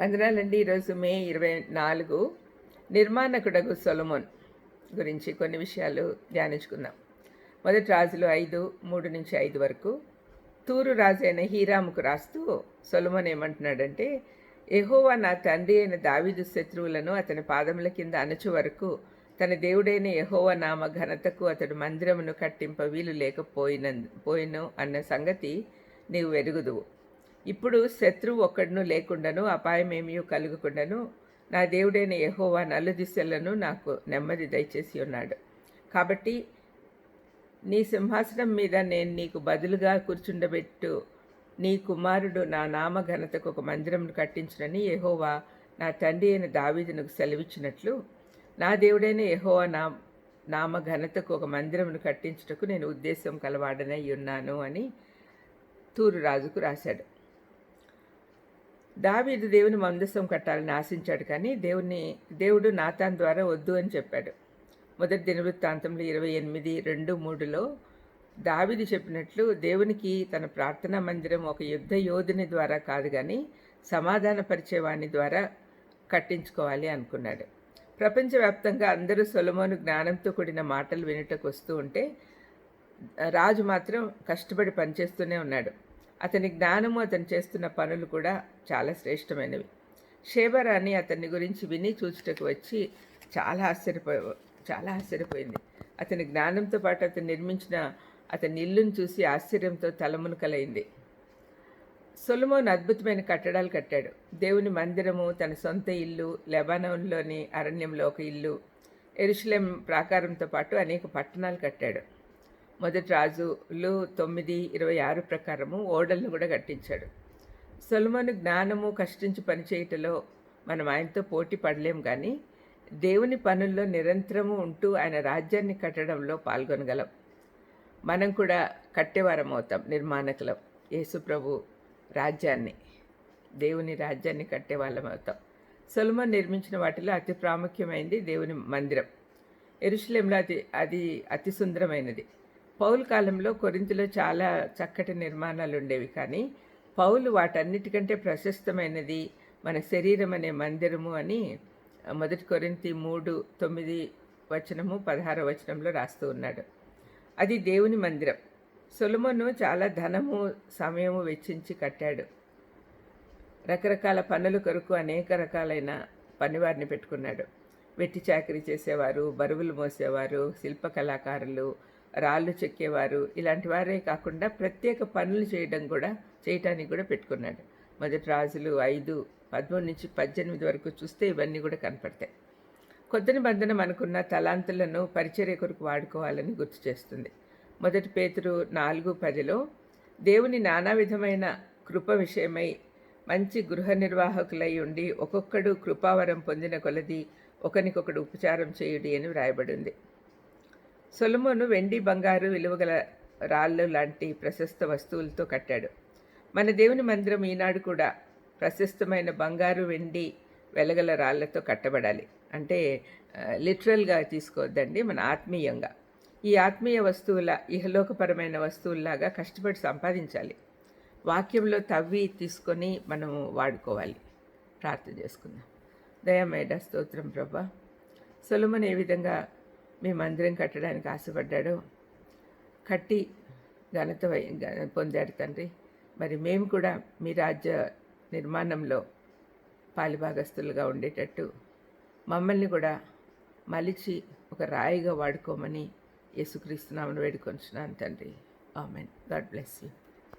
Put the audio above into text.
వందనాలండి ఈరోజు మే ఇరవై నాలుగు. నిర్మాణకుడగు సొలమోన్ గురించి కొన్ని విషయాలు ధ్యానించుకుందాం. మొదటి రాజులు ఐదు మూడు నుంచి ఐదు వరకు. తూరు రాజు అయిన హీరాముకు రాస్తూ సొలమోన్ ఏమంటున్నాడంటే ఎహోవా నా తండ్రి అయిన దావిదు శత్రువులను అతని పాదముల కింద అణచు వరకు తన దేవుడైన ఎహోవా నామ ఘనతకు అతడు మందిరమును కట్టింప వీలు లేకపోయిన పోయిను అన్న సంగతి నీవు వెరుగుదువు ఇప్పుడు శత్రువు ఒక్కడును లేకుండాను అపాయమేమీ కలుగకుండాను నా దేవుడైన యహోవా నలు దిశలను నాకు నెమ్మది దయచేసి ఉన్నాడు. కాబట్టి నీ సింహాసనం మీద నేను నీకు బదులుగా కూర్చుండబెట్టు నీ కుమారుడు నా నామ ఘనతకు ఒక మందిరంను కట్టించునని యహోవా నా తండ్రి అయిన దావీదునకు సెలవిచ్చినట్లు నా దేవుడైన యహోవా నా నామ ఘనతకు ఒక మందిరమును కట్టించుటకు నేను ఉద్దేశం కలవాడనై ఉన్నాను అని తూరు రాజుకు రాశాడు. దావీదు దేవుని మందస్సం కట్టాలని ఆశించాడు కానీ దేవుని దేవుడు నాతాన్ ద్వారా వద్దు అని చెప్పాడు. మొదటి దినవృత్తాంతంలో ఇరవై ఎనిమిది రెండు మూడులో దావిది చెప్పినట్లు దేవునికి తన ప్రార్థనా మందిరం ఒక యుద్ధ యోధుని ద్వారా కాదు కానీ సమాధానపరిచేవాణి ద్వారా కట్టించుకోవాలి అనుకున్నాడు. ప్రపంచవ్యాప్తంగా అందరూ సొలమోను జ్ఞానంతో కూడిన మాటలు వినుటకు వస్తూ ఉంటే రాజు మాత్రం కష్టపడి పనిచేస్తూనే ఉన్నాడు. అతని జ్ఞానము అతను చేస్తున్న పనులు కూడా చాలా శ్రేష్టమైనవి. షేబరాని అతని గురించి విని చూచుటకు వచ్చి చాలా ఆశ్చర్యపో చాలా ఆశ్చర్యపోయింది. అతని జ్ఞానంతో పాటు అతను నిర్మించిన అతని ఇల్లును చూసి ఆశ్చర్యంతో తలమునకలైంది సొలమోన్ అద్భుతమైన కట్టడాలు కట్టాడు. దేవుని మందిరము తన సొంత ఇల్లు లెబానోన్లోని అరణ్యంలో ఒక ఇల్లు ఎరుషులేం ప్రాకారంతో పాటు అనేక పట్టణాలు కట్టాడు. మొదటి రాజులు తొమ్మిది ఇరవై ఆరు ప్రకారము ఓడలను కూడా కట్టించాడు. సొలమను జ్ఞానము కష్టించి పనిచేయటలో మనం ఆయనతో పోటీ పడలేం కానీ దేవుని పనుల్లో నిరంతరము ఉంటూ ఆయన రాజ్యాన్ని కట్టడంలో పాల్గొనగలం. మనం కూడా కట్టేవారం అవుతాం నిర్మాణకులం యేసుప్రభు రాజ్యాన్ని దేవుని రాజ్యాన్ని కట్టే వాళ్ళం అవుతాం సొలమన్ నిర్మించిన వాటిలో అతి ప్రాముఖ్యమైనది దేవుని మందిరం. ఎరుషులేంలో అది అది అతి సుందరమైనది. పౌలు కాలంలో కొరింతలో చాలా చక్కటి నిర్మాణాలు ఉండేవి కానీ పౌలు వాటన్నిటికంటే ప్రశస్తమైనది మన శరీరం అనే మందిరము అని మొదటి కొరింతి మూడు తొమ్మిది వచనము పదహార వచనంలో రాస్తూ ఉన్నాడు. అది దేవుని మందిరం. సొలమును చాలా ధనము సమయము వెచ్చించి కట్టాడు. రకరకాల పనుల కొరకు అనేక రకాలైన పనివారిని పెట్టుకున్నాడు. వెట్టి చాకరీ చేసేవారు బరువులు మోసేవారు శిల్ప కళాకారులు రాళ్ళు చెక్కేవారు. ఇలాంటి వారే కాకుండా ప్రత్యేక పనులు చేయడం కూడా చేయటానికి కూడా పెట్టుకున్నాడు. మొదటి రాజులు ఐదు పదమూడు నుంచి పద్దెనిమిది వరకు చూస్తే ఇవన్నీ కూడా కనపడతాయి. కొత్త నిబంధన మనకున్న తలాంతులను పరిచర్య కొరకు వాడుకోవాలని గుర్తు చేస్తుంది. మొదటి పేతురు నాలుగు పదిలో దేవుని నానా విధమైన కృప విషయమై మంచి గృహ నిర్వాహకులై ఉండి ఒక్కొక్కడు కృపావరం పొందిన కొలది ఒకరికొకడు ఉపచారం చేయుడి అని వ్రాయబడింది సొలమును వెండి బంగారు విలువగల రాళ్ళు లాంటి ప్రశస్త వస్తువులతో కట్టాడు. మన దేవుని మందిరం ఈనాడు కూడా ప్రశస్తమైన బంగారు వెండి వెలగల రాళ్ళతో కట్టబడాలి. అంటే లిటరల్గా తీసుకోవద్దండి మన ఆత్మీయంగా. ఈ ఆత్మీయ వస్తువుల ఇహలోకపరమైన వస్తువుల్లాగా కష్టపడి సంపాదించాలి. వాక్యంలో తవ్వి తీసుకొని మనము వాడుకోవాలి. ప్రార్థన చేసుకుందాం. దయమేడ స్తోత్రం ప్రభా. సొలమన్ ఏ విధంగా మీ మందిరం కట్టడానికి ఆశపడ్డాడో. కట్టి ఘనత పొందాడు తండ్రి. మరి మేము కూడా మీ రాజ్య నిర్మాణంలో పాలిభాగస్తులుగా ఉండేటట్టు మమ్మల్ని కూడా మలిచి ఒక రాయిగా వాడుకోమని యేసుక్రీస్తున్నామని వేడుకొంచున్నాను తండ్రి. ఆమెన్. God bless you.